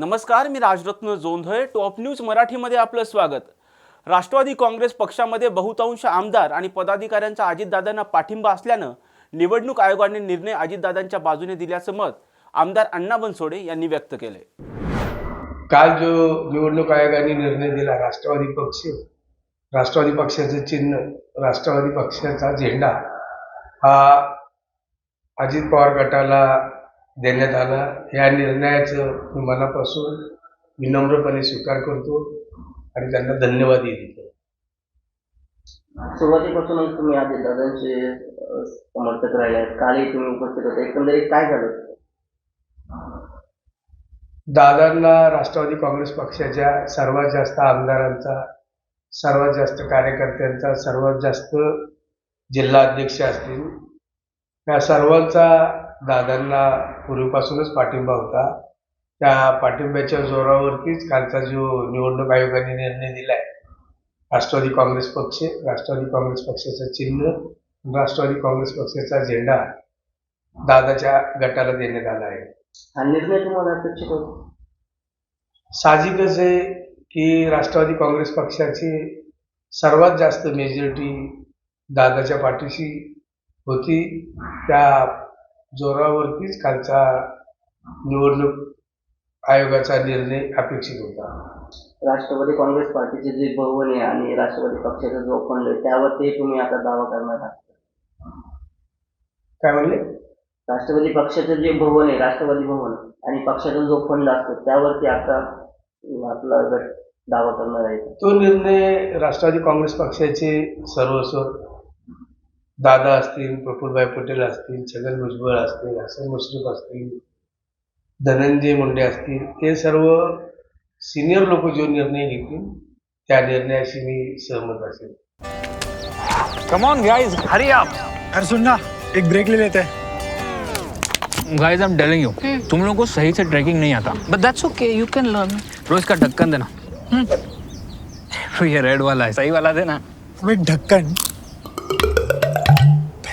नमस्कार मी Rajratna Jondhale. Top news मराठीमध्ये आपलं स्वागत. राष्ट्रवादी काँग्रेस पक्षामध्ये बहुतांश आमदार आणि पदाधिकाऱ्यांचा अजितदादांना पाठिंबा असल्यानं निवडणूक आयोगाने निर्णय अजितदादांच्या बाजूने दिल्याचं मत आमदार अण्णा बनसोडे यांनी व्यक्त केले काल जो निवडणूक आयोगाने निर्णय दिला राष्ट्रवादी पक्ष राष्ट्रवादी पक्षाचं चिन्ह राष्ट्रवादी पक्षाचा झेंडा हा अजित पवार गटाला देण्यात आला या निर्णयाचं मी मनापासून विनम्रपणे स्वीकार करतो आणि त्यांना धन्यवादही देतो. सुरुवातीपासूनच तुम्ही आधी दादांचे समर्थक राहिले आहेत कालही तुम्ही उपस्थित होते. एकंदरीत काय झालं? दादांना राष्ट्रवादी काँग्रेस पक्षाच्या सर्वात जास्त आमदारांचा सर्वात जास्त कार्यकर्त्यांचा सर्वात जास्त जिल्हा अध्यक्ष असतील. या सर्वांचा दादांना पूर्वीपासूनच पाठिंबा होता. त्या पाठिंब्याच्या जोरावरतीच कालचा जो निवडणूक आयोगाने निर्णय दिलाय राष्ट्रवादी काँग्रेस पक्ष राष्ट्रवादी काँग्रेस पक्षाचं चिन्ह राष्ट्रवादी काँग्रेस पक्षाचा झेंडा दादाच्या गटाला देण्यात आला आहे. हा निर्णय तुम्हाला अपेक्षित होता? साहजिकच आहे की राष्ट्रवादी काँग्रेस पक्षाची सर्वात जास्त मेजॉरिटी दादाच्या पाठीशी होती. त्या जोरावरतीच कालचा निवडणूक आयोगाचा निर्णय अपेक्षित होता. राष्ट्रवादी काँग्रेस पार्टीचे जे भवन आहे आणि राष्ट्रवादी पक्षाचा जो फंड आहे त्यावरती तुम्ही आता दावा करणार आहात. काय म्हणले? राष्ट्रवादी पक्षाचं जे भवन आहे राष्ट्रवादी भवन आणि पक्षाचा जो फंड असतो त्यावरती आता आपला गट दावा करणार आहे तो निर्णय राष्ट्रवादी काँग्रेस पक्षाचे सर्वस्व दादा असतील प्रफुल्लभाई पटेल असतील छगन भुजबळ असतील हसन मुश्रीफ असतील धनंजय मुंडे असतील हे सर्व सिनियर लोक जो निर्णय घेतील त्या निर्णयाशी मी सहमत असेल. Come on guys hurry up अरे सुन ना एक ब्रेक ले लेते. हैं guys I am telling you तुम लोगों को सही से ट्रैकिंग नहीं आता. But that's okay, you can learn. रोज का ढक्कन देना. तो ये रेड वाला है सही वाला देना. अबे ढक्कन